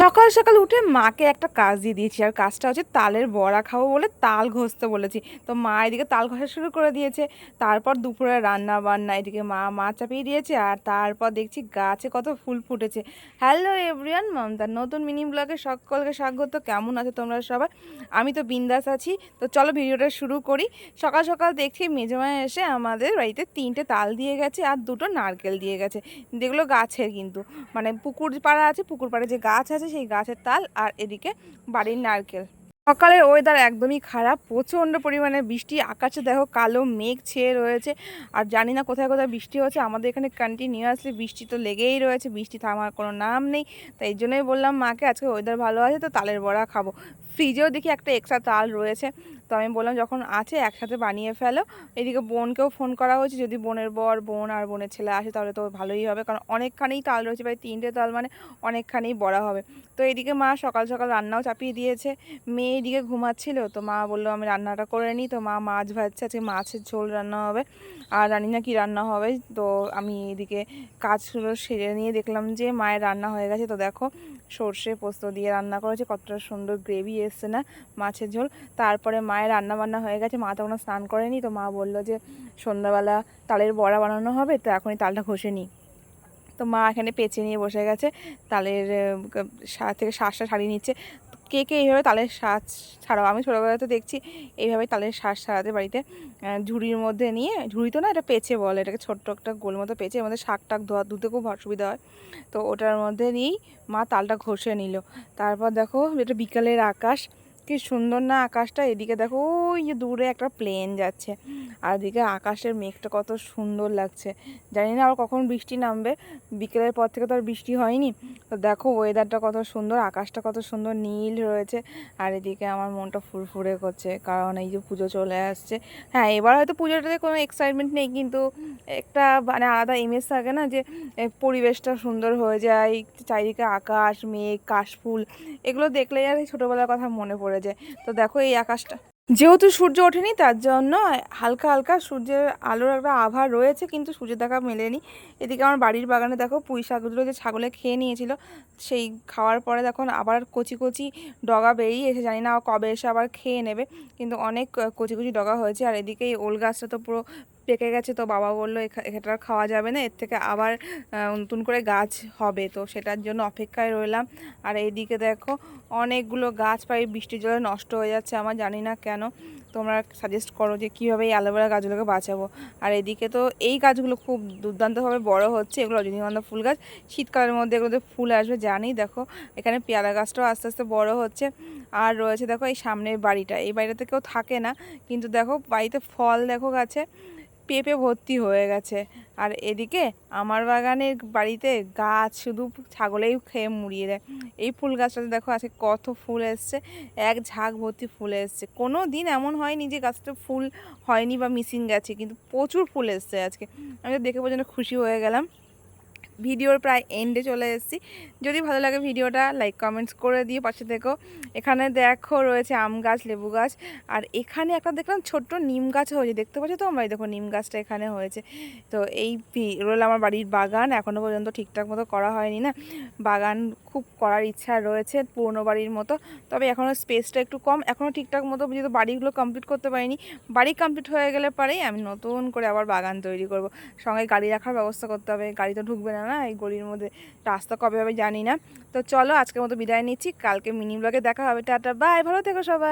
সকাল সকাল উঠে মাকে একটা কাজ দিয়ে দিয়েছি, আর কাজটা হচ্ছে তালের বড়া খাব বলে তাল ঘষতে বলেছি। তো মা এদিকে তাল ঘষা শুরু করে দিয়েছে, তারপর দুপুরে রান্না বান্না এদিকে মা মা চাপিয়ে দিয়েছে, আর তারপর দেখছি গাছে কত ফুল ফুটেছে। হ্যালো এভরিয়ান মমতার নতুন মিনি ব্লগে সকলকে স্বাগত, কেমন আছে তোমরা সবাই? আমি তো বিন্দাস আছি, তো চলো ভিডিওটা শুরু করি। সকাল সকাল দেখছি মেজমায় এসে আমাদের বাড়িতে তিনটে তাল দিয়ে গেছে, আর দুটো নারকেল দিয়ে গেছে। যেগুলো গাছের কিন্তু মানে পুকুর পাড়া আছে, পুকুর পাড়ে যে গাছ আছে সেই গাছের তাল আর এদিকে বাড়ির নারকেল। সকালের ওয়েদার একদমই খারাপ, প্রচণ্ড পরিমাণে বৃষ্টি, আকাশে দেখো কালো মেঘ ছেয়ে রয়েছে। আর জানি না কোথায় কোথায় বৃষ্টি হচ্ছে, আমাদের এখানে কন্টিনিউয়াসলি বৃষ্টি তো লেগেই রয়েছে, বৃষ্টি থামার কোনো নাম নেই। তাই এই জন্যই বললাম মাকে, আজকে ওয়েদার ভালো আছে তো তালের বড়া খাব। ফ্রিজেও দেখি একটা এক্সট্রা তাল রয়েছে। তো আমি বললাম, যখন আছে, একসাথে বানিয়ে ফেলো। এদিকে বোনকেও ফোন করা হয়েছে, যদি বোনের বর, বোন আর বোনের ছেলে আসে, তাহলে তো ভালোই হবে। কারণ অনেকখানেই তাল রয়েছে, প্রায় তিনটে তাল মানে অনেকখানেই বড়া হবে। তো এদিকে মা সকাল সকাল রান্নাও চাপিয়ে দিয়েছে। মেয়ে এদিকে ঘুমাচ্ছিল, তো মা বলল, আমি রান্নাটা করে নিই। তো মা মাছ ভাজছে, আজকে মাছের ঝোল রান্না হবে। আর জানি না কী রান্না হবে। তো আমি এদিকে কাজগুলো সেরে নিয়ে দেখলাম যে, মায়ের রান্না হয়ে গেছে। তো দেখো সর্ষে পোস্ত দিয়ে রান্না করেছে কতটা সুন্দর গ্রেভি এসছে না? মাছের ঝোল। তারপরে মায়ের রান্না বান্না হয়ে গেছে। মা তখন স্নান করেনি তো মা বলল যে, সন্ধ্যাবেলা তালের বড়া বানানো হবে, তো এখনই তালটা ঘষে নিই। তো মা এখানে পেঁচে নিয়ে বসে গেছে। তালের থেকে শ্বাসটা সারিয়ে নিচ্ছে। কে কে এইভাবে তালের শ্বাস ছাড়াও, আমি ছোটোবেলা তো দেখছি এইভাবে তালের শ্বাস ছাড়াতে বাড়িতে ঝুড়ির মধ্যে নিয়ে, ঝুড়ি তো না, এটা পেঁচে বলে, এটাকে ছোট্ট একটা গোল মতো পেঁচে মধ্যে শাক টাক ধোয়া, ধুতে খুব অসুবিধা হয়। তো ওটার মধ্যে নিয়েই মা তালটা ঘষে নিল। তারপর দেখো, এটা বিকালের আকাশ কি সুন্দর না আকাশটা? এদিকে দেখো, ওই যে দূরে একটা প্লেন যাচ্ছে। আর এদিকে আকাশের মেঘটা কত সুন্দর লাগছে। জানি না আবার কখন বৃষ্টি নামবে। বিকেলের পর থেকে তো আর বৃষ্টি হয়নি। তো দেখো ওয়েদারটা কত সুন্দর, আকাশটা কত সুন্দর, নীল রয়েছে। আর এদিকে আমার মনটা ফুরফুরে করছে, কারণ এই যে পুজো চলে আসছে। হ্যাঁ এবার হয়তো পুজোটাতে কোনো এক্সাইটমেন্ট নেই, কিন্তু একটা মানে আলাদা ইমেজ থাকে না যে পরিবেশটা সুন্দর হয়ে যায়, চারিদিকে আকাশ, মেঘ, কাশফুল। এগুলো দেখলেই আর ছোটোবেলার কথা মনে পড়ে যায়। তো দেখো এই আকাশটা। যেহেতু সূর্য ওঠেনি, তার জন্য হালকা হালকা সূর্যের আলোর একটা আভা রয়েছে, কিন্তু সূর্য দেখা মেলেনি। এদিকে আমার বাড়ির বাগানে দেখো পুঁই শাকগুলো যে ছাগলে খেয়ে নিয়েছিল, সেই খাওয়ার পরে দেখুন আবার কচি কচি ডগা বেরিয়ে এসে, জানি না কবে এসে আবার খেয়ে নেবে, কিন্তু অনেক কচি কচি ডগা হয়েছে। আর এদিকে এই ওল গাছটা তো পুরো পেকে গেছে তো বাবা বলল এটা খাওয়া যাবে না, এর থেকে আবার নতুন করে গাছ হবে। তো সেটার জন্য অপেক্ষায় রইলাম। আর এইদিকে দেখো, অনেকগুলো গাছ, প্রায় বৃষ্টির জলে নষ্ট হয়ে যাচ্ছে আমার, জানি না কেন। তোমরা সাজেস্ট করো যে কীভাবে এই অ্যালোভেরা গাছগুলোকে বাঁচাবো। আর এদিকে তো এই গাছগুলো খুব দুর্দান্তভাবে বড় হচ্ছে, এগুলো রজনীগন্ধা ফুল গাছ। শীতকালের মধ্যে এগুলোতে ফুল আসবে, জানি। দেখো, এখানে পেয়ারা গাছটাও আস্তে আস্তে বড় হচ্ছে। আর রয়েছে দেখো, এই সামনের বাড়িটা। এই বাড়িটাতে কেউ থাকে না, কিন্তু দেখো, বাড়িতে ফল দেখো গাছে। পেঁপে ভর্তি হয়ে গেছে। আর এদিকে আমার বাগানের বাড়িতে গাছ শুধু ছাগলেই খেয়ে মুড়িয়ে দেয়। এই ফুল গাছটাতে দেখো আজকে কত ফুল এসছে। এক ঝাঁক ভর্তি ফুল এসছে। কোনো দিন এমন হয়নি যে গাছটা ফুল হয়নি বা মিসিং গেছে, কিন্তু প্রচুর ফুল এসছে আজকে। আমি দেখে পর্যন্ত খুশি হয়ে গেলাম। ভিডিওর প্রায় এন্ডে চলে এসেছি। যদি ভালো লাগে ভিডিওটা লাইক কমেন্টস করে দিয়ে পাশে দেখো এখানে দেখো রয়েছে আম গাছ, লেবু গাছ, আর এখানে একটা দেখলাম ছোট্ট নিম গাছ হয়েছে। দেখতে পাচ্ছ তো আমরা দেখো নিম গাছটা এখানে হয়েছে। তো এই রইল আমার বাড়ির বাগান। এখনও পর্যন্ত ঠিকঠাক মতো করা হয়নি না। বাগান খুব করার ইচ্ছা রয়েছে পুরনো বাড়ির মতো। তবে এখনও স্পেসটা একটু কম। এখনও ঠিকঠাক মতো যেহেতু বাড়িগুলো কমপ্লিট করতে পারিনি, বাড়ি কমপ্লিট হয়ে গেলে পরেই আমি নতুন করে আবার বাগান তৈরি করব। সঙ্গে গাড়ি রাখার ব্যবস্থা করতে হবে। গাড়ি তো ঢুকবে না। না, এই গলির মধ্যে রাস্তা কবে হবে জানি না। তো চলো আজকের মতো বিদায় নিচ্ছি, কালকে মিনি ব্লগে দেখা হবে, টাটা বাই ভালো থেকো সবাই।